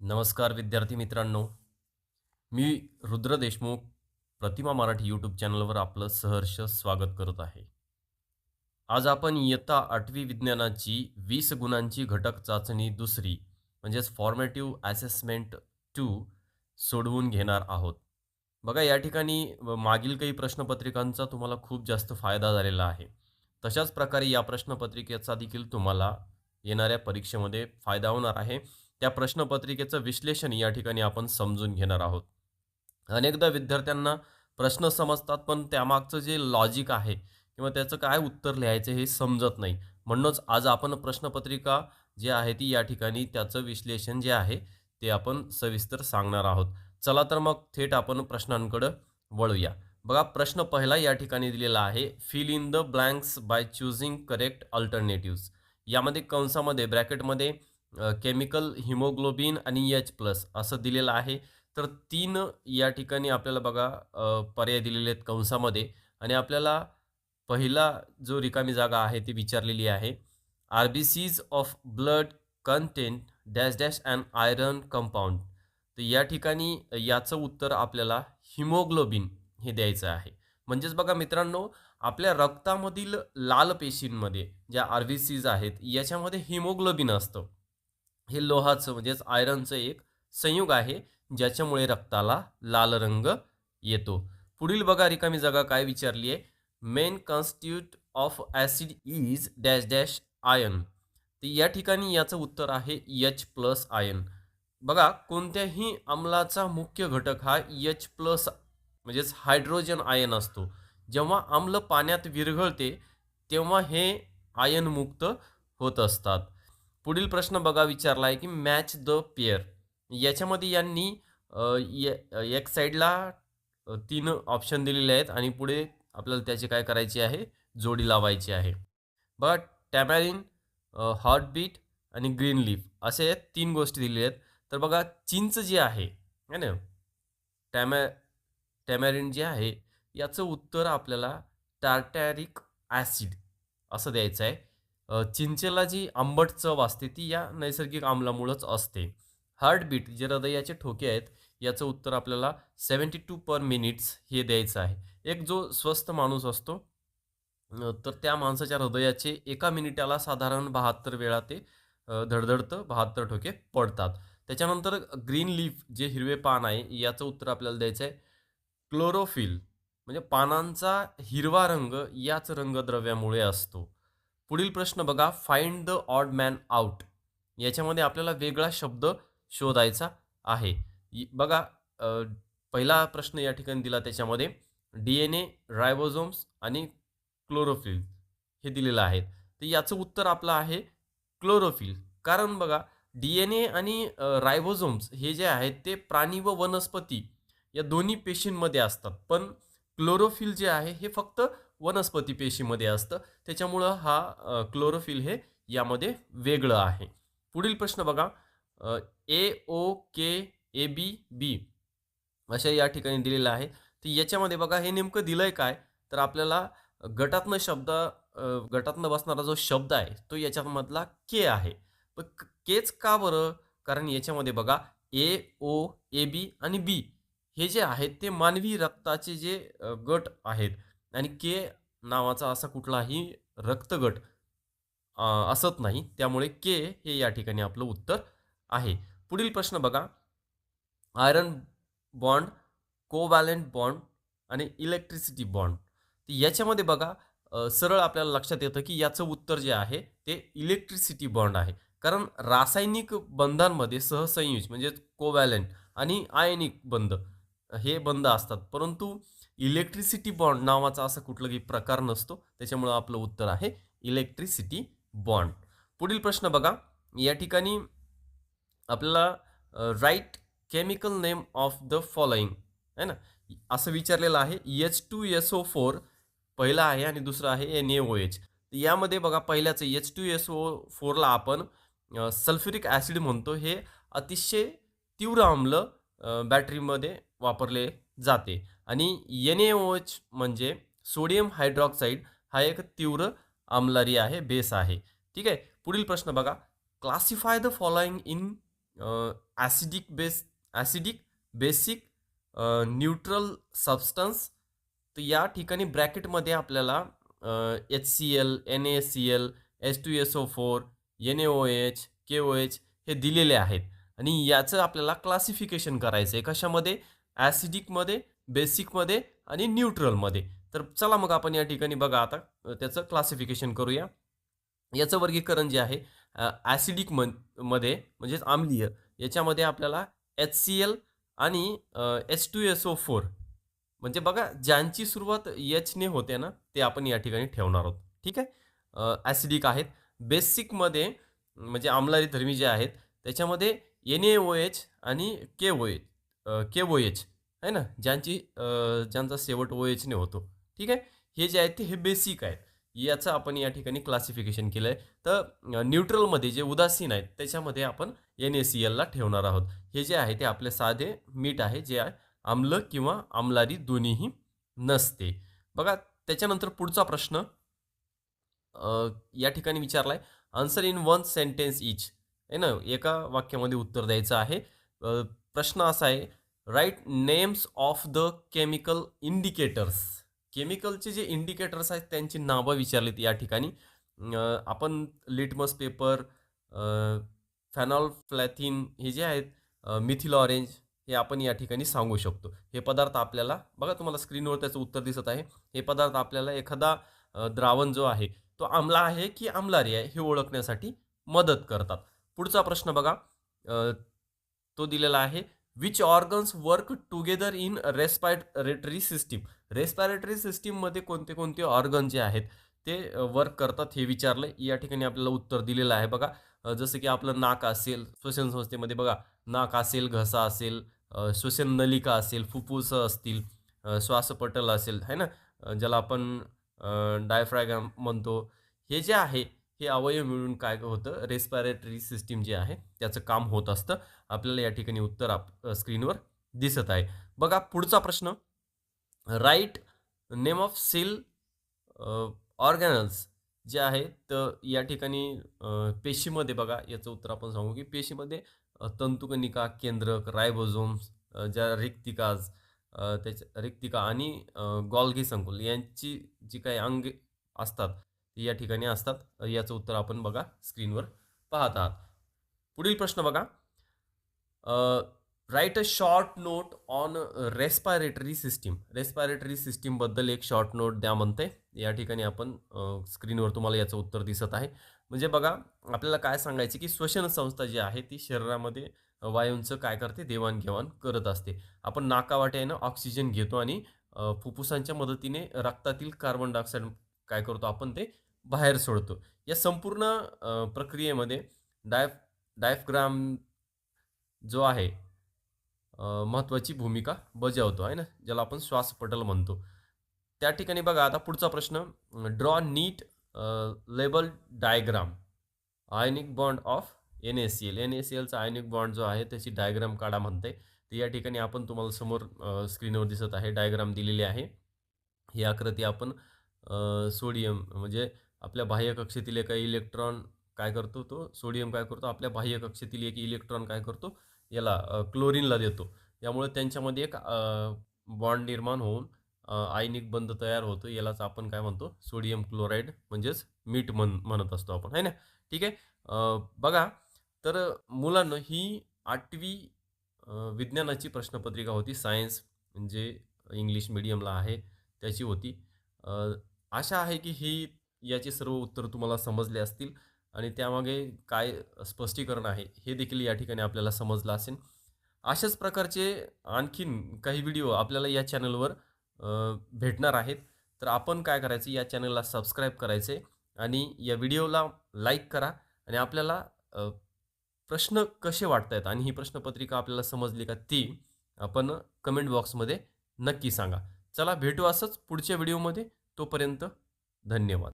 नमस्कार विद्यार्थी मित्रांनो. मी रुद्र देशमुख प्रतिमा मराठी यूट्यूब चॅनलवर आपलं सहर्ष स्वागत करत आहे. आज आपण इयत्ता आठवी विज्ञानाची वीस गुणांची घटक चाचणी दुसरी म्हणजेच फॉर्मॅटिव्ह ॲसेसमेंट टू सोडवून घेणार आहोत. बघा या ठिकाणी मागील काही प्रश्नपत्रिकांचा तुम्हाला खूप जास्त फायदा झालेला आहे. तशाच प्रकारे या प्रश्नपत्रिकेचा देखील तुम्हाला येणाऱ्या परीक्षेमध्ये फायदा होणार आहे. त्या प्रश्नपत्रिकेचं विश्लेषण या ठिकाणी आपण समजून घेणार आहोत. अनेकदा विद्यार्थ्यांना प्रश्न समजतात पण त्यामागचं जे लॉजिक आहे किंवा त्याचं काय उत्तर लिहायचं हे समजत नाही. म्हणूनच आज आपण प्रश्नपत्रिका जी आहे ती या ठिकाणी त्याचं विश्लेषण जे आहे ते आपण सविस्तर सांगणार आहोत. चला तर मग थेट आपण प्रश्नांकडं वळूया. बघा प्रश्न पहिला या ठिकाणी दिलेला आहे fill in the blanks by choosing correct alternatives यामध्ये कंसामध्ये ब्रॅकेटमध्ये केमिकल हिमोग्लोबिन आणि एच प्लस असं दिलेलं आहे. तर तीन या ठिकाणी आपल्याला बघा पर्याय दिलेले आहेत कंसामध्ये. आणि आपल्याला पहिला जो रिकामी जागा आहे ती विचारलेली आहे. R B Cs of blood content dash dash and iron compound तर या ठिकाणी याचं उत्तर आपल्याला हिमोग्लोबिन हे द्यायचं आहे. म्हणजेच बघा मित्रांनो आपल्या रक्तामधील लाल पेशींमध्ये ज्या आर बी सीज आहेत याच्यामध्ये हिमोग्लोबिन असतं. हे लोहाचं म्हणजेच आयरनचं एक संयुग आहे ज्याच्यामुळे रक्ताला लाल रंग येतो. पुढील बघा रिकामी जागा काय विचारली आहे main constituent of acid is dash dash ion तर या ठिकाणी याचं उत्तर आहे एच प्लस आयन बघा कोणत्याही अम्लाचा मुख्य घटक हा एच प्लस म्हणजेच हायड्रोजन आयन असतो. जेव्हा आम्ल पाण्यात विरघळते तेव्हा हे आयनमुक्त होत असतात. पुढील प्रश्न बघा विचारला आहे की मॅच द पेअर याच्यामध्ये यांनी ये- एक साईडला तीन ऑप्शन दिलेले आहेत आणि पुढे आपल्याला त्याची काय करायची आहे? जोडी लावायची आहे. बघा टॅमॅरिन हॉटबीट आणि ग्रीन लीफ असे तीन गोष्टी दिलेल्या आहेत. तर बघा चिंच जे आहे है ना? टॅमॅ टॅमॅरिन जे आहे याचं उत्तर आपल्याला टार्टॅरिक ॲसिड असं द्यायचं आहे. चिंचेला जी आंबट चव असते ती या नैसर्गिक आम्लामुळंच असते. हार्टबीट जे हृदयाचे ठोके आहेत याचं उत्तर आपल्याला सेवन्टी टू पर मिनिट्स हे द्यायचं आहे. एक जो स्वस्थ माणूस असतो तर त्या माणसाच्या हृदयाचे एका मिनिटाला साधारण बहात्तर वेळा ते धडधडतं बहात्तर ठोके पडतात. त्याच्यानंतर ग्रीन लीफ जे हिरवे पान आहे याचं उत्तर आपल्याला द्यायचं आहे क्लोरोफिल. म्हणजे पानांचा हिरवा रंग याच रंगद्रव्यामुळे असतो. पुढील प्रश्न बघा find the odd man out याच्यामध्ये आपल्याला वेगळा शब्द शोधायचा आहे. बघा पहिला प्रश्न या ठिकाणी दिला त्याच्यामध्ये. डी एन ए रायबोझोम्स आणि क्लोरोफिल हे दिलेलं आहे. तर याचं उत्तर आपलं आहे क्लोरोफिल कारण बघा डी एन ए आणि रायबोझोम्स हे जे आहेत ते प्राणी व वनस्पती या दोन्ही पेशींमध्ये असतात. पण क्लोरोफिल जे आहे हे फक्त वनस्पती पेशीमध्ये असतं. त्याच्यामुळं हा क्लोरोफिल हे यामध्ये वेगळं आहे. पुढील प्रश्न बघा. ए ओ के ए बी बी अशा या ठिकाणी दिलेलं आहे. तर याच्यामध्ये बघा हे नेमकं दिलं आहे काय? तर आपल्याला गटातनं शब्द गटातनं बसणारा जो शब्द आहे तो याच्यामधला के आहे. पण केच का बरं? कारण याच्यामध्ये बघा ए ओ ए बी आणि बी हे जे आहेत ते मानवी रक्ताचे जे गट आहेत. आणि के नावाचा असा कुठलाही रक्तगट असत नाही. त्यामुळे के हे या ठिकाणी आपलं उत्तर आहे. पुढील प्रश्न बघा. आयरन बॉन्ड कोवॅलेंट बॉन्ड आणि इलेक्ट्रिसिटी बॉन्ड. याच्यामध्ये बघा सरळ आपल्याला लक्षात येतं की याचं उत्तर जे आहे ते इलेक्ट्रिसिटी बॉन्ड आहे. कारण रासायनिक बंधांमध्ये सहसंयुज म्हणजे कोवॅलेंट आणि आयनिक बंध हे बंध असतात. परंतु इलेक्ट्रिसिटी बॉन्ड नावाचा असा कुठलाही प्रकार नसतो. त्याच्यामुळं आपलं उत्तर आहे इलेक्ट्रिसिटी बॉन्ड. पुढील प्रश्न बघा. या ठिकाणी आपल्याला write chemical name of the following आहे ना? असं विचारलेलं आहे. H two S O four पहिला आहे आणि दुसरं आहे एन ए ओ एच यामध्ये बघा पहिल्याचं एच टू एस ओ फोरला आपण सल्फ्युरिक ॲसिड म्हणतो. हे अतिशय तीव्र आम्ल बॅटरीमध्ये वापरले जाते. आणि एन ए ओ एच म्हणजे सोडियम हायड्रॉक्साईड हा एक तीव्र आम्लारी आहे बेस आहे. ठीक आहे? पुढील प्रश्न बघा. Classify the following in acidic base acidic basic neutral substance तर या ठिकाणी ब्रॅकेटमध्ये आपल्याला H C L N A C L H two S O four N A O H K O H हे दिलेले आहेत. आणि याचं आपल्याला क्लासिफिकेशन करायचं आहे कशामध्ये ॲसिडिकमध्ये बेसिकमध्ये आणि न्यूट्रलमध्ये. तर चला मग आपण या ठिकाणी बघा आता त्याचं क्लासिफिकेशन करूया. याचं वर्गीकरण जे आहे ॲसिडिक मनमध्ये म्हणजेच आम्लीय याच्यामध्ये आपल्याला एच सी एल आणि H two S O four म्हणजे बघा ज्यांची सुरुवात एचने होते ना ते आपण या ठिकाणी ठेवणार आहोत. ठीक आहे? ॲसिडिक आहेत. बेसिकमध्ये म्हणजे आमलारी धर्मी जे आहेत त्याच्यामध्ये एन ए ओ एच आणि के O H K O H आहे ना? ज्यांची ज्यांचा शेवट ओ एचने होतो. ठीक आहे? हे जे आहेत ते हे बेसिक आहेत. याचं आपण या ठिकाणी क्लासिफिकेशन केलं आहे तर न्यूट्रलमध्ये जे उदासीन आहेत त्याच्यामध्ये आपण एन ए सी एलला ठेवणार आहोत. हे जे आहे ते आपले साधे मीठ आहे जे आहे आम्ल किंवा आम्लारी दोन्हीही नसते. बघा त्याच्यानंतर पुढचा प्रश्न. या ठिकाणी विचारला आहे answer in one sentence each आहे ना? एका वाक्यामध्ये उत्तर द्यायचं आहे. प्रश्न असा आहे write names of the chemical indicators. केमिकलचे जे इंडिकेटर्स आहेत त्यांची नावं विचारलीत या ठिकाणी. आपण लिटमस पेपर फॅनॉल फ्लॅथिन हे जे आहेत मिथिल ऑरेंज हे आपण या ठिकाणी सांगू शकतो. हे पदार्थ आपल्याला बघा तुम्हाला स्क्रीनवर त्याचं उत्तर दिसत आहे. हे पदार्थ आपल्याला एखादा द्रावण जो आहे तो आमला आहे की आमलारी आहे हे ओळखण्यासाठी मदत करतात. पुढचा प्रश्न बघा. तो दिलेला आहे which organs work together in respiratory system respiratory सिस्टीममध्ये कोणते कोणते ऑर्गन जे आहेत ते वर्क करतात हे विचारलं या ठिकाणी आपल्याला उत्तर दिलेलं आहे बघा. जसं की आपलं नाक असेल श्वसन संस्थेमध्ये बघा. नाक असेल घसा असेल श्वसन नलिका असेल फुफ्फुस असतील श्वासपटल असेल है ना? ज्याला आपण डायफ्रायग्राम म्हणतो. हे जे आहे हे अवयव मिळून काय होतं? रेस्पायरेटरी सिस्टीम जे आहे त्याचं काम होत असतं. आपल्याला या ठिकाणी उत्तर आप स्क्रीनवर दिसत आहे. बघा पुढचा प्रश्न. Write name of cell organelles जे आहेत तर या ठिकाणी पेशीमध्ये बघा याचं उत्तर आपण सांगू की पेशीमध्ये तंतुकनिका केंद्रक रायबोझोम्स ज्या रिक्तिकाज त्याच्या रिक्तिका आणि गॉल्गी संकुल यांची जी काही अंग असतात या ठिकाणी असतात. याचं उत्तर आपण बघा स्क्रीनवर पाहत आहात. पुढील प्रश्न बघा. Write a short note on respiratory system respiratory सिस्टीमबद्दल एक शॉर्ट नोट द्या म्हणते. या ठिकाणी आपण स्क्रीनवर तुम्हाला याचं उत्तर दिसत आहे. म्हणजे बघा आपल्याला काय सांगायचे की श्वसन संस्था जी आहे ती शरीरामध्ये वायूंचं काय करते? देवाणघेवाण करत असते. आपण नाकावाटे आहे ना ऑक्सिजन घेतो आणि फुफ्फुसांच्या मदतीने रक्तातील कार्बन डायऑक्साईड काय करतो आपण ते बाहेर सोडतो. या संपूर्ण प्रक्रियेमध्ये डायफ डायफ्राम जो आहे महत्त्वाची भूमिका बजावतो आहे ना? ज्याला आपण श्वासपटल म्हणतो. त्या ठिकाणी बघा आता पुढचा प्रश्न. Draw neat label diagram. Ionic bond of N S C L. N S C एलचा ionic bond जो आहे त्याची डायग्राम काढा म्हणते. तर या ठिकाणी आपण तुम्हाला समोर स्क्रीनवर दिसत आहे डायग्राम दिलेली आहे. ही आकृती आपण सोडियम म्हणजे आपल्या बाह्य कक्षेतील एका इलेक्ट्रॉन काय करतो तो? सोडियम काय करतो? आपल्या बाह्य कक्षेतील एक इलेक्ट्रॉन काय करतो? याला क्लोरीनला देतो. यामुळे त्यांच्यामध्ये एक बॉन्ड निर्माण होऊन आयनिक बंध तयार होतो. यालाच आपण काय म्हणतो? सोडियम क्लोराईड म्हणजेच मीठ म्हण म्हणत असतो आपण. है ना? ठीक आहे? बघा तर मुलांना ही आठवी विज्ञानाची प्रश्नपत्रिका होती. सायन्स म्हणजे इंग्लिश मिडियमला आहे त्याची होती. आशा आहे की ही याचे सर्व उत्तर तुम्हाला समजले असतील आणि त्यामागे काय स्पष्टीकरण आहे हे देखील या ठिकाणी आपल्याला समजलं असेल. अशाच प्रकारचे आणखीन काही व्हिडिओ आपल्याला या चॅनलवर भेटणार आहेत. तर आपण काय करायचं या चॅनलला सबस्क्राईब करायचे आणि या व्हिडिओला लाईक करा आणि आपल्याला प्रश्न कसे वाटत आहेत आणि ही प्रश्नपत्रिका आपल्याला समजली का ती आपण कमेंट बॉक्समध्ये नक्की सांगा. चला भेटू असंच पुढच्या व्हिडिओमध्ये. तोपर्यंत धन्यवाद.